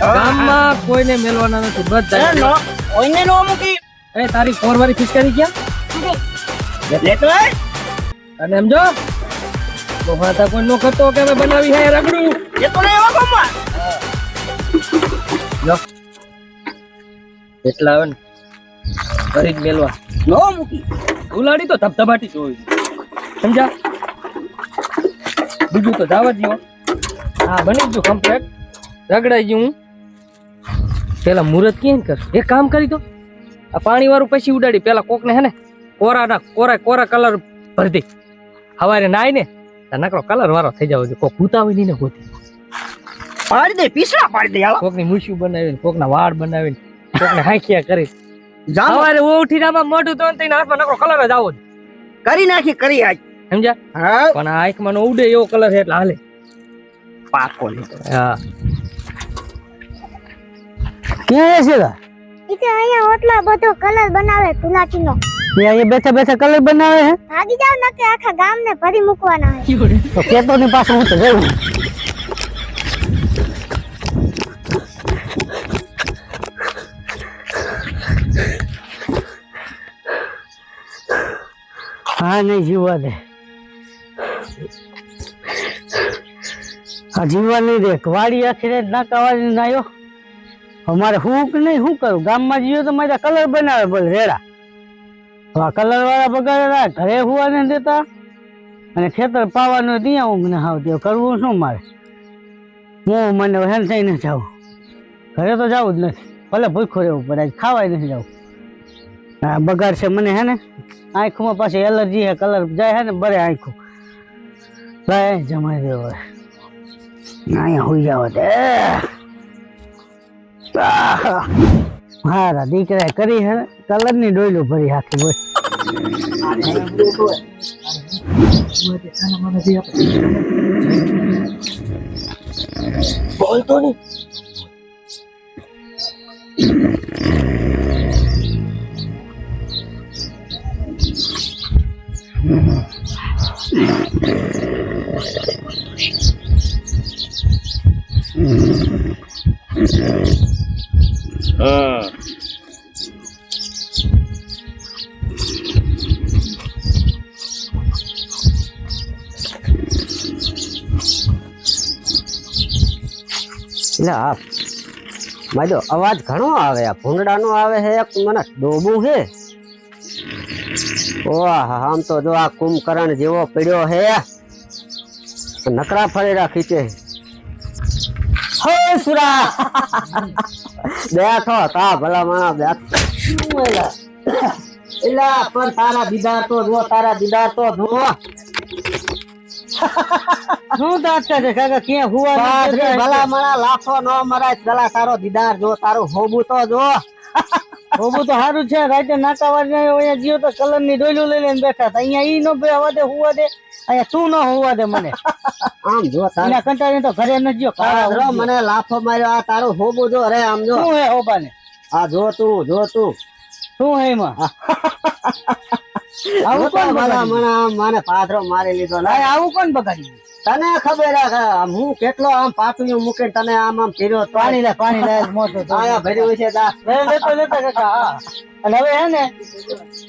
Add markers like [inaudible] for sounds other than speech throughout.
ગામમાં કોઈને મેલવાના નથી બધા કોઈને નો મૂકી. એ તારી કોરવારી ફિસકારી ક્યાં લેતો હે. અને એમ જો તો કોઈ નો કરતો કે અમે બનાવી હે રગડું. લેતો ને એવા ગામમાં. એટલા આવે ને કરી મેલવા નો મૂકી. ઉલાડી તો ધબધબાટી જોઈ. સમજા બીજું તો જવા દ્યો હા. બની ગયું કમ્પ્લેટ રગડાઈ ગયું હું. પેલા મુહૂર્ત કેમ કર? એક કામ કરી દો. આ પાણી વાળું પછી ઉડાડી પેલા કોક ને હે ને કોરા ના કોરા કોરા કલર ભરી દે. હવારે નાય ને નકરો કલર વાળો થઈ જાવ કોક ઉતાવી નહીં ને ગોતી. પાડી દે પીસડા પાડી દે હાલો. કોકની મૂછ્યું બનાવીને કોકના વાળ બનાવીને કોકને હાંખિયા કરી. હવારે ઉઠીને આમાં મોઢું તો તઈને હાથમાં નકરો કલર જ આવો કરી નાખી કરી આજ. સમજ્યા? પણ આ આંખમાં ઉડે એવો કલર છે એટલે હાલે. પાકો હા. ક્યાં છે લા? ઈ અહીંયા ઓટલો બધો કલર બનાવે તુલાટીનો. એ અહીંયા બેઠા બેઠા કલર બનાવે હે? ભાગી જાવ ન કે આખા ગામને ભરી મૂકવાના તો કેતો ની પાસે હું તો જઉં. હા નહીં જીવવા દે. આ જીવવા નહીં દે. વાડી આખી રાત નાકા વાળી નાયો. અમારે હું કે નહીં શું કરું? ગામમાં જીવો તો મારા કલર બનાવે બોલ, રેડા. તો આ કલર વાળા બગાડેલા ઘરે હુવા ને દેતા? અને ખેતર પાવાનું ત્યાં ઊંઘ ને આવતી કરવું શું મારે? હું મને હેન થઈને જાઉં. ઘરે તો જવું જ નથી. ભલે ભૂખો રહેવું પડે ખાવાય નથી જવું આ બગાડ છે મને, હે ને? આંખમાં પાછી એલર્જી હે, કલર જાય હે ને, બરે આંખું. લાય, જમાઈ દેવો. અહીંયા હોઈ જાવ તે. મારા દીકરા કરી હે કલરની ડોયલું ભરી હાથે બોલ. બોલતો નહીં. એટલે આ માજો અવાજ ઘણો આવે, આ ભૂંડડાનો આવે છે એક, મને ડોબું છે ઓહ, આમ તો જો આ કુંભકરણ જેવો પીડ્યો છે નકરા ફરી રાખી છે. હે સુરા. બેઠો તા ભલા માણા બેઠ એલા એલા પણ તારા દીદાર તો જો તારા દીદાર તો જો [laughs] શું દાંત છે? કાકા કે હુવા ભલા માણા લાખો ન મરાય પેલા તારો દીદાર જો તારું હોબું તો જો. બહુ તો સારું છે રાતે નાકાવા ને અહીંયા જીઓ તો કલરની ડોયલું લઈ લઈને બેઠા હતા. અહીંયા ઈ નો બેહવા દે હુવા દે અહીંયા તું ન હોવા દે મને. આમ જો તારા કંટાળી તો ઘરે ન જો કાળા મને લાફો માર્યો આ તારો હોબો જો રે આમ જો. શું હે હોબાને? આ જો તું જો તું. શું હે એમાં? આવું કોણ મને પાથરો મારી લીધો. આવું કોણ બગાડી તને ખબર હે કેટલો આમ પાટું મૂકીને તને આમ આમ ફેર્યો પાણી લે પાણી લે મોટું આયા ભર્યું છે લેતો લેતો કાકા અને હવે હે ને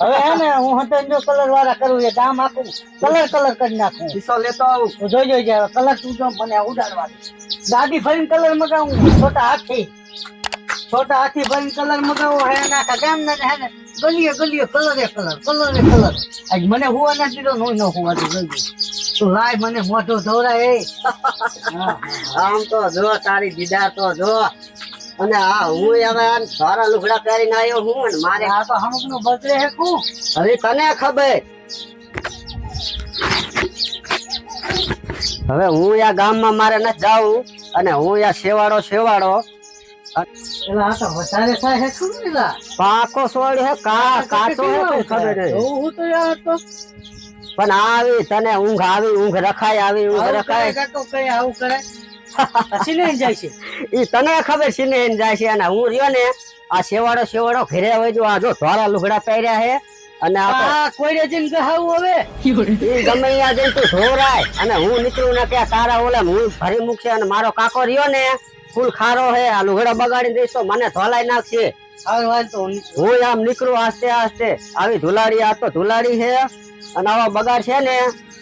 હવે હે ને હું હતો જો કલર વાળા કરું એ ગામ આખું કલર કલર કરી નાખું. પીસો લેતો આવું. જોઈ જોઈ જાય કલર તું જો મને ઉડાડવા દાદી ફરીને કલર મગાવું છોટા હાથી છોટા હાથી ફરીને કલર મગાવો હે ને આખા ગામ ને હે ને ગલીએ ગલીએ કલર કલર કલર કલર. આજ મને હુવા ના દીધો નો ન હુવા દીધો તું લાય મને મોઢો ધોરાય આમ તો જો તારી દીદા તો જો. અને આ હું હવે આ સારા લુગડા પહેરીને આવ્યો હું ને મારે. આ તો અમુકનું બગડે હે કુ હવે તને ખબર. હવે હું આ ગામમાં મારે ન જાઉં અને હું આ શેવાડો શેવાડો એલા તો વધારે થાય હે કું પાકો સોળ હે કા કાચો હે કોઈ ખબર નહીં હું તો યાર તો. પણ આવી તને ઊંઘ આવી ઊંઘ રખાય આવી ઊંઘ રખાય. કાકો કઈ આવું કરે? સિને જાય છે. [laughs] ઈ તને ખબર છે જાય છે અને હું રહ્યો ને આ શેવાડો શેવાડો ઘેરે હોય જો આ જો ધોળા લુગડા પહેર્યા હે અને આ તો કોઈ જઈને કહાવું હવે? ઈ ગમે અહીંયા જઈને તું ધોરાય અને હું નીકળું ને કે તારા ઓલે હું ભરી મૂકશે અને મારો કાકો રહ્યો ને ફૂલ ખારો હે આ લુગડા બગાડી દઈશો મને ધોલાઈ નાખશે હું આમ નીકળું આસ્તે આસ્તે. આવી ધુલાડી આ તો ધુલાડી છે અને આવા બગાડ છે ને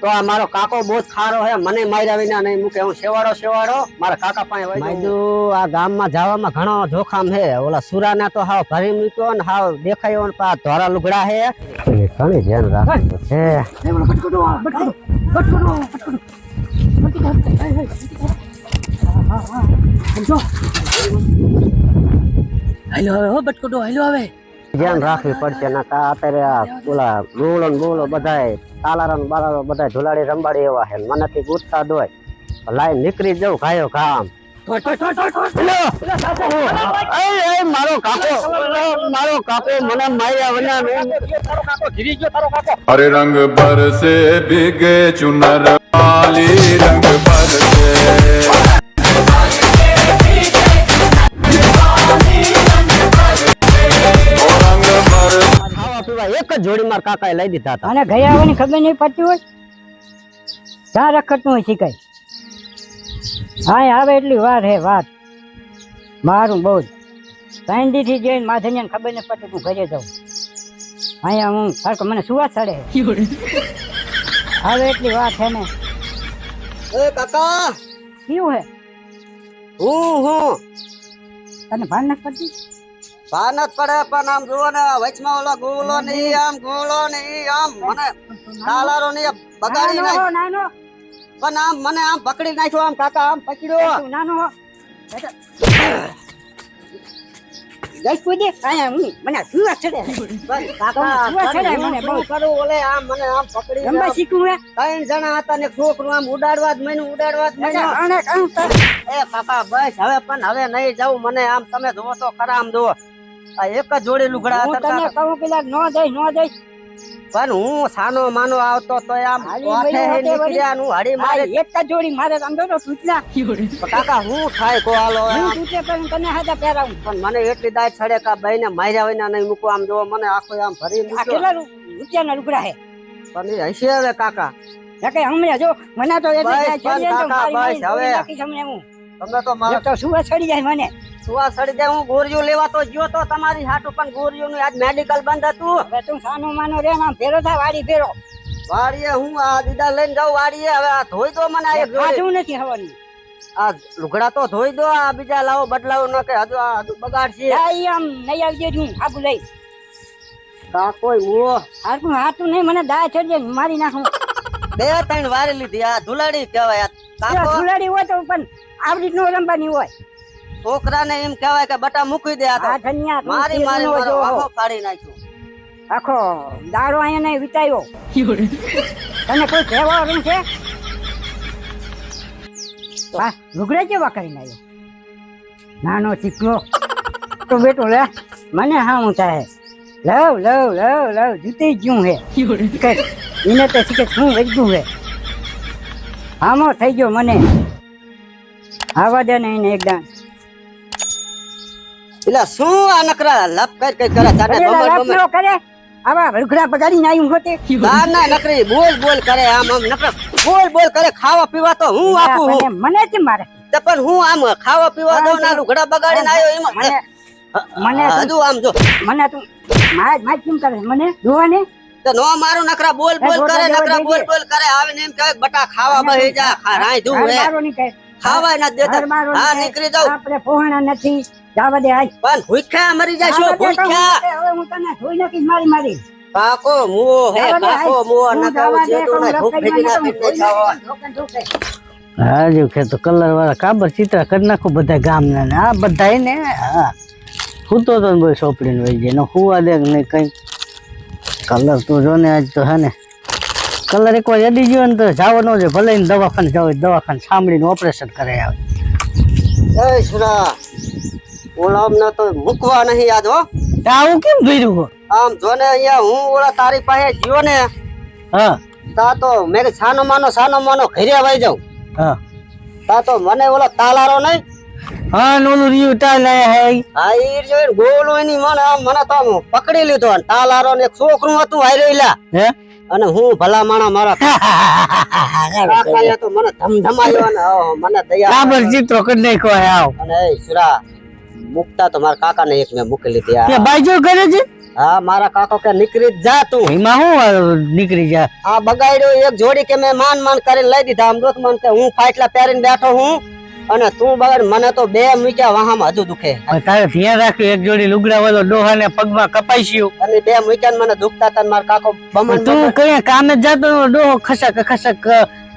તો આ મારો કાકો બહુ જ ખારો હે મને માર્યા વિના નહીં મૂકે. હું સેવાડો સેવાડો મારા કાકા પાસે માયદુ આ ગામમાં જવામાં ઘણો જોખમ હે. ઓલા સુરાના તો હાવ ભરી મૂક્યો ને હાવ દેખાયો ને પા ધોરા લુગડા હે. ઘણી ધ્યાન રાખવું છે હેલો હવે હો બટકોડો હાલો હવે. ધ્યાન રાખવી પડશે ના કા અત્યારે ઓલા રૂળો ને બૂળો બધાય તાલારા ને બાલારો બધા ઝુલાડી રંબાડી એવા છે. મનેથી ગુસ્સા દોય લાઈન નીકળી જવું ખાયો ખામ મારો કાકો. મારો કાકો મને માર્યા અરે રંગ ભરસે ભીગે ચુનર વાલી રંગ ભરસે પીવા એક જ જોડી કાકા કાકાએ લઈ દીધા હતા. અને ગયા આવવાની ખબર નહીં પડતી હોય? ત્યાં રખડતું હોય શીખાય. હા આવે એટલી વાર હે વાત. મારું બહુ જ સાંડી થી જઈને માધન્યાને ખબર નહીં પડતી હું ઘરે જાઉં. અહીંયા હું સરખો મને સુવા ચડે. આવે એટલી વાત છે ને. એ કાકા! કેવું હે? હું હું. તને ભાન નથી પડતી? ભાન જ પડે પણ આમ જુઓ ને વચમાં ઓલો ગોળો નહીં આમ ગોળો નહીં આમ મને તાલારો નહીં બગાડી નાખ નાનો નાનો. પણ આમ મને આમ પકડી નાખ્યો આમ કાકા આમ પકડ્યો. નાનો હું. મને ચડે. કાકા મને બહુ. કરું ઓલે આમ મને આમ પકડી હે? ત્રણ જણા હતા ને છોકરું આમ ઉડાડવા જ ઉડાડવા જ એ કાકા બસ હવે પણ હવે નહીં જાઉં મને આમ તમે જોવો તો ખરા આમ જુઓ. આ એક જ જોડે લુગડા હું હતા તને કહું પેલા નો જઈ નો જઈ. પણ હું સાનો માનો આવતો તો આમ હાલી હે નીકળ્યા ને હું હળી મારે એક જ જોડી મારે આમ તો સૂચના. કાકા હું થાય કો હાલો હું. તૂટે પણ તને હાથે પહેરાવું. પણ મને એટલી દાય છડે કા ભાઈને માર્યા વિના નહીં મૂકો. આમ જો મને આખો આમ ભરી મૂકો કેટલા રૂપિયાના લુગડા હે? પણ એ હશે હવે કાકા. કે હમણે જો મને તો એટલે કાકા, બસ, હવે. તમે તો મારા તો સુવા ચડી જાય મને. સુવા સડી જાય હું ગોરિયું લેવા તો ગયો તો તમારી હાટું પણ ગોરિયું નું આજ મેડિકલ બંધ હતું. હવે તું સાનો માનો રે ને આમ ફેરો થા વાડી ફેરો. વાડીએ હું આ દીદા લઈને જાઉં વાડીએ. હવે આ ધોઈ દો મને આ એક જોડી. નથી હવાની. આ લુગડા તો ધોઈ દો આ બીજા લાવો બદલાવો ન કે હજુ આ હજુ બગાડશે. આઈ આમ નહીં આવી જાય હું આબુ લઈ. કા કોઈ મુઓ હારકું હાથું નહીં મને દા ચડી મારી નાખું. બે ત્રણ વારે લીધી આ ધુલાડી કહેવાય. કાકો? ફુલાડી હોય તો પણ આવી નો રમવાની હોય. છોકરાને એમ કહેવાય કે બટા મૂકી દે આ ધનિયા મારી મારી મારો આખો કાઢી નાખ્યો. આખો દાડો અહીંયા નહીં વિતાયો. તને કોઈ કહેવા આવ્યું છે? વાહ લુગડા કેવા કરીને આવ્યો નાનો ચીકલો તો બેટો લે મને હા હું થાય. લવ લવ લવ લવ જૂતી જ્યું હે. એને તો શીખે શું વૈગું હે. હામો થઈ ગયો મને. આવા દે ને એને એકદમ એટલે શું આ નકરા લપ કર કઈ કરે? તારે બમર ન કરે. આવા લુગડા પગાડીને આવ્યું હોતે. ના ના નકરી બોલ બોલ કરે આમ આમ નકરા. બોલ બોલ કરે ખાવા પીવા તો હું આપું હું. મને જ મારે? તે પણ હું આમ ખાવા પીવા દઉં ના લુગડા બગાડીને આવ્યો એમાં. મને મને હજુ આમ જો. મને તું માય માય કેમ કરે? મને જોવાને? તો નો મારું નકરા બોલ બોલ કરે નકરા બોલ બોલ કરે. આવીને એમ કહે બટા ખાવા બહી જા ધું ઘર હે. ખાવાય ના દેતા. હા નીકળી જાવ આપણે પોહણા નથી. જાવા દે આજ. પણ ભૂખ્યા મરી ભૂખ્યા. હવે હું તને ધોઈ નાખીશ મારી મારી. મુઓ હે. મુઓ ને ભૂખ ભેગી ના કે તો કલર વાળા કાબર ચિત્ર કરી નાખું બધા ગામના ને. આ બધા ને હા સૂતો તો ને બોલ સોપડીને વહી જાય. ને હુવા દે કે નહીં કઈ. કલર તો જો ને આજ તો હે ને. કલર એકવાર અડી ગયો ને તો જાવ ન જાય. ભલે ને દવાખાને જાવ હોય, દવાખાને સાંભળીને ઓપરેશન કરે આવે. જય સુરા ઓલા અમને તો મૂકવા નહીં યાદ હો. આવું કેમ કર્યું હો? આમ જો ને અહીંયા હું ઓલા તારી પાસે ગયો ને હા. તા તો મેં સાનો માનો સાનો માનો ઘરે વહી જાઉં. હા. તા તો મને ઓલો તાલારો નહીં? હા નોનું રીયું ટાલ હે. હા ઈ જો ગોળો એની મને આમ મને તો આમ પકડી લીધો અને તાલારો ને એક છોકરું હતું હારે રહેલા હે? અને હું ભલા માણા મારા કાકાએ તો મને ધમધમાયો અને મને દયા કાબર ચિત્રો કરી નાખ્યો હે આવ. અને એ સુરા મુકતા તો મારા કાકાને એક મેં મૂકી લીધી કે આ- બાઈજો કરે છે હા મારા કાકો કે નીકળી જ જા તું. એમાં હું નીકળી જા? આ બગાડ્યો એક જોડી કે મેં માન માન કરીને લઈ દીધા. આમ દોત મન કે હું ફાટલા પહેરીને બેઠો હું અને તું બગાડ મને તો બે મૂક્યા વાહામાં હજુ દુખે. હવે તારે ધ્યાન રાખ્યું એક જોડી લુગડા વાળો ડોહાને પગમાં કપાઈશ્યું અને બે મૂક્યા ને મને દુખતા હતા ને મારા કાકો બમણ તું કઈ કામે જ જાતો ડોહો ખસક ખસક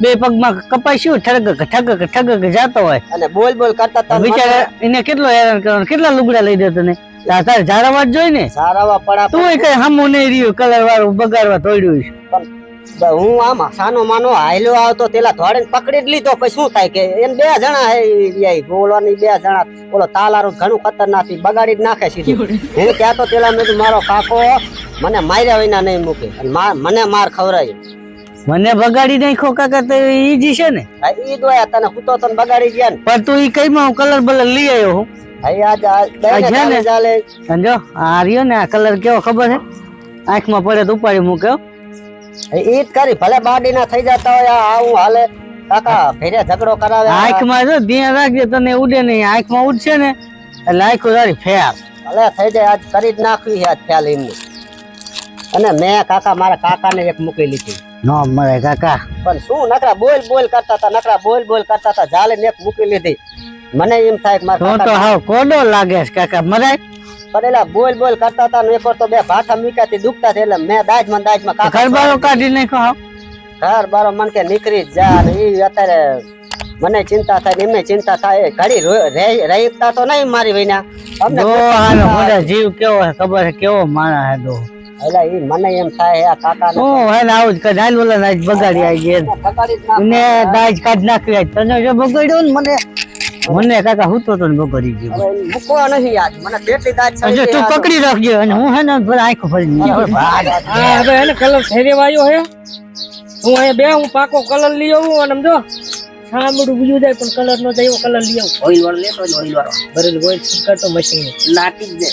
બે પગમાં કપાઈશ્યું ઠગક ઠગક ઠગક જાતો હોય. અને બોલ બોલ કરતા હતા બિચારા એને કેટલો હેરાન કરવાનો? કેટલા લુગડા લઈ દેતો ને તાર ઝારાવા જ જોઈ ને? સારાવા પડા તું કઈ હમું નહીં રહ્યું કલર વાળું બગાડવા તોડ્યું છે. હું આમ સાનો માનો હાયલો આવતો તેલા ધોડીને પકડી જ લીધો પછી શું થાય કે એમ બે જણા હે બોલવાની બે જણા. બોલો તાલારું ઘણું ખતરનાક બગાડી જ નાખે સીધું. હું ત્યાં તો તેલા મેં મારો કાકો મને માર્યા વિના નહીં મૂકે. મને માર ખવડાવ્યો મને બગાડી નાખ્યો કાકા તો ઈજી છે ને? હા, ઈ દોયા તને હું તો તને બગાડી ગયા ને. પણ તું ઈ કઈ માં કલર બલર લઈ આવ્યો હું? સમજો? આ રહ્યો ને આ કલર કેવો ખબર છે? આંખમાં પડે તો ઉપાડી મૂક્યો ઈ જ કરી ભલે બાડી ના થઈ જતા હોય આવું હાલે. કાકા ફેરે ઝઘડો કરાવે. આંખમાં જો ધ્યાન રાખજે તને ઉડે નહીં આંખમાં ઉડશે ને એટલે આંખો તારી ફેર. ભલે થઈ જાય આજ કરી જ નાખવી છે આજ એમને. અને મેં કાકા મારા કાકાને એક મૂકી લીધી. નો મળે કાકા. પણ શું નકરા બોલ બોલ કરતા હતા નકરા બોલ બોલ કરતા હતા જાલે ને મૂકી લીધી. મને એમ થાય કે મારા તો હાવ કોડો લાગે છે કાકા મરાય? પણ એલા બોલ બોલ કરતા હતા ને એક તો બે ભાઠા મીકાતી દુખતા છે એટલે મેં દાજમાં દાજમાં કાકા ઘરબારો કાઢી નાખો હાવ? ઘર બારો મન કે નીકળી જ ને ઈ અત્યારે મને ચિંતા થાય એમને ચિંતા થાય. એ ઘડી રહીતા તો નહીં મારી વિના અમને જીવ કેવો ખબર કેવો માણસ હે દો એટલે ઈ મને એમ થાય આ કાકા હું હે ને આવું જ કરે હાલ બોલે ને આજ બગાડી આવી નાખ. ને દાજ કાઢ નાખી તને જો બગાડ્યો ને મને મને કાકા હું તો તને બગાડી ગયો. મૂકવા નહીં યાદ મને બેટલી દાજ છે તું. પકડી રાખજો અને હું હે ને ભલે આંખો ફરી હા હવે એને કલર ફેરવા આવ્યો હે. હું અહીંયા બે હું પાકો કલર લઈ આવું અને સમજો સાંભળું બીજું જાય પણ કલર નો જાય કલર લઈ આવું. ઓઇલ વાળો લેતો જ ઓઇલ વાળો ભરેલું હોય કરતો મશીન લાટી જ દે.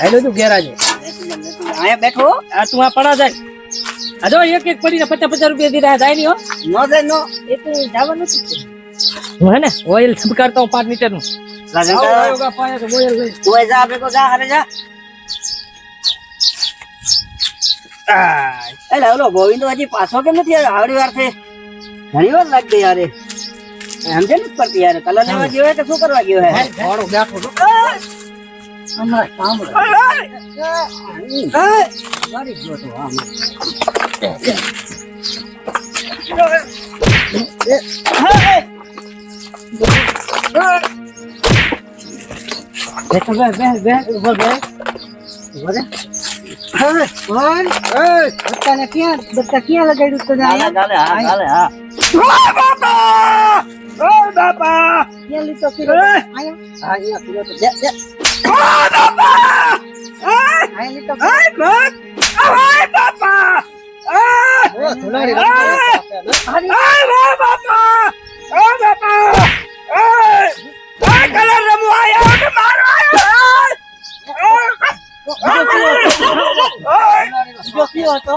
હાલો તું ગેરાજે અહીંયા બેઠો? આ તું આ પડા જાય. આ જો એક એક પડીને પચાસ પચાસ રૂપિયા દીધા. જાય નહીં હો. નો દે નો. એ તો જવાનું નથી હું હે ને ઓઇલ છબકારતો હું પાંચ મીટરનું ઓઇલ જા બેકો જા હરે જા. એટલે ઓલો ગોવિંદ હજી પાછો કેમ નથી આવ્યો? આવડી વાર થઈ. ઘણી વાર લાગ ગઈ યારે સમજે નથી પડતી યાર કલર લેવા ગયો કે શું કરવા ગયો હે થોડો બેઠો છો. હમણાં સાંભળો ગયો તો બેઠ, ઊભો બેઠ. ઊભો રે. હા, કોણ? બચ્ચાને ક્યાં બચ્ચા ક્યાં લગાડ્યું તને અહીંયા? ક્યાં લીધો કિલો? અહીંયા? હા, અહીંયા કિલો તો. બે, બે. અહીંયા લીધો કિલો. ઓ, ધુલાડી રાખો. બીજો કયો હતો?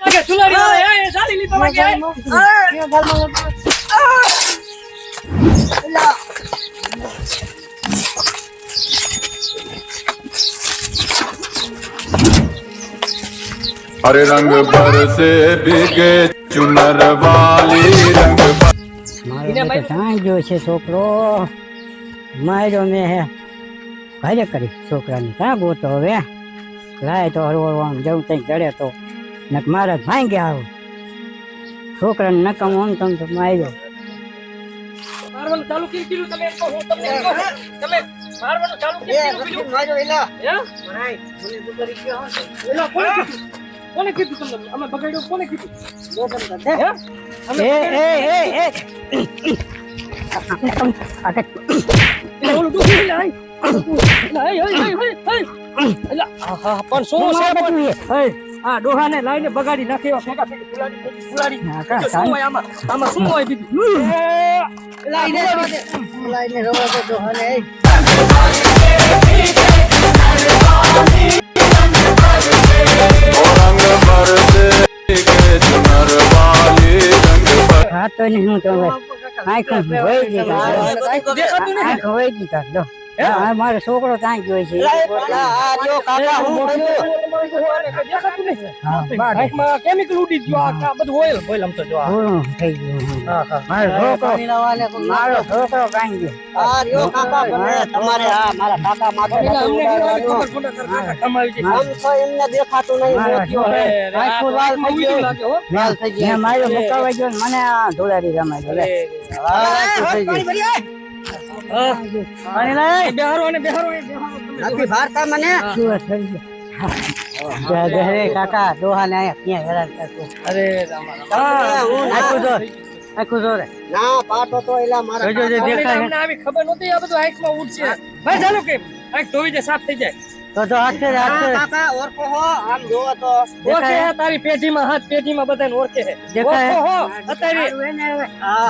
વાગે, ચુલાડી વાળા, એ, એ, ચાલી લીધો વાગે, એ. કયો ગાલમાં હતો? हरे रंग बरसे भीगे चुनर वाली रंग बर... મારો બેટો ત્યાં ગયો છે છોકરો માર્યો મેં હે ઘરે કરી છોકરાને ક્યાં ગોતો હવે લાય તો હરવા આમ જવું ત્યાં ચડે તો નક મારા જ ભાંગી આવું છોકરાને નકામ આમ તમ તો માર્યો મારવાનું ચાલુ કેમ કર્યું તમે એમ હું તમને. તમે મારવાનું ચાલુ એલા. હે? મને ગયો એલા, કોને કીધું તમને અમે બગાડ્યું કોને કીધું. હે? અમે એ એ એ એ ઓલું ડૂબી. પણ શું છે પણ? ઓય, આ ડોહાને લાઈને બગાડી નાખે એવા ફેંકા ફેંકી ફુલાડી ફુલાડી નાખા શું હોય આમાં આમાં શું હોય બીજું લાઈને રવા દે લાઈને રવા દે ડોહાને હા તો હું તો આંખ હોય ગઈ આંખ હોય ગઈ કાઢ હા મારો છોકરો ત્યાં ગયો છે આ જો કાકા હું કર્યું હા, કેમિકલ ઉડી ગયું આ આ બધું ઓઇલ ઓઇલ આમ તો જો થઈ ગયું હા. હા હા મારો છોકરો મારો છોકરો કાંઈ ગયો આ કાકા બને તમારે આ મારા કાકા માથે એટલે અમને ઉડાડવાનું. ખબર ખબર ખબર કાકા કમાવી છે આમ તો એમને દેખાતું નહીં મારા હે. લાગે હો થઈ ગયા મુકાવા ગયો મને આ ધોળારી રમાય. હા. પાણી લાય. બેહારો અને બેહારો એ બેહારો. તમે. નથી ભારતા મને? શું થઈ ગયું? જય જય કાકા દોહાને આયા ક્યાં હેરાન કરતો અરે રામા હું આખું જોર આખું જો ના પાટો તો એલા મારા જે દેખાય. આવી ખબર નહોતી? આ બધું આંખમાં ઉઠશે ભાઈ ચાલો કે આંખ ધોવી જાય સાફ થઈ જાય. તો તો હાથે જ હાથે કાકા ઓળખો હો. આમ જોવો તો. ઓળખે હે તારી પેઢીમાં હાથ પેઢીમાં બધાને ઓળખે હે. દેખાય? હો અત્યારે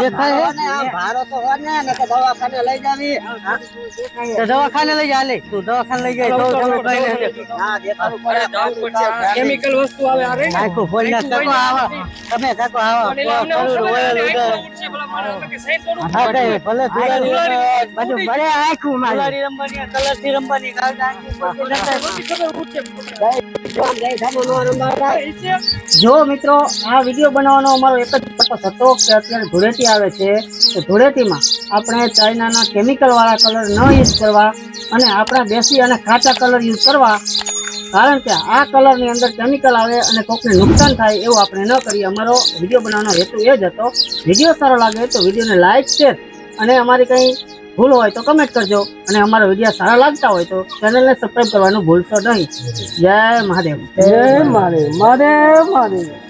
દેખાય હે? ને, આમ ભારો તો હો ને નકર દવાખાને લઈ જાવી. તો દવાખાને લઈ જા લે. તું દવાખાને લઈ જાય તો તમે કઈ હા પડે. કેમિકલ વસ્તુ આવે આ રે ને. ના કાકો આવા. તમે કાકો આવા. ઓઇલ ઉડે. ભલા હા કઈ ભલે આખું મારી. રમવાની કલરથી રમવાની કાલ જો મિત્રો, આ વીડિયો બનાવવાનો અમારો એક જ પર્પસ હતો કે અત્યારે ધૂળેટી આવે છે. તો ધૂળેટીમાં આપણે ચાઇનાના કેમિકલવાળા કલર ન યુઝ કરવા અને આપણા દેશી અને કાચા કલર યુઝ કરવા. કારણ કે આ કલરની અંદર કેમિકલ આવે અને કોકને નુકસાન થાય એવું આપણે ન કરીએ. અમારો વીડિયો બનાવવાનો હેતુ એ જ હતો. વીડિયો સારો લાગે તો વિડીયોને લાઈક શેર અને અમારી કંઈ ભૂલ હોય તો કમેન્ટ કરજો. અને અમારા વીડિયો સારા લાગતા હોય તો ચેનલને સબસ્ક્રાઈબ કરવાનું ભૂલશો નહીં. જય મહાદેવ. જય મહાદેવ. મહાદેવ મહાદેવ.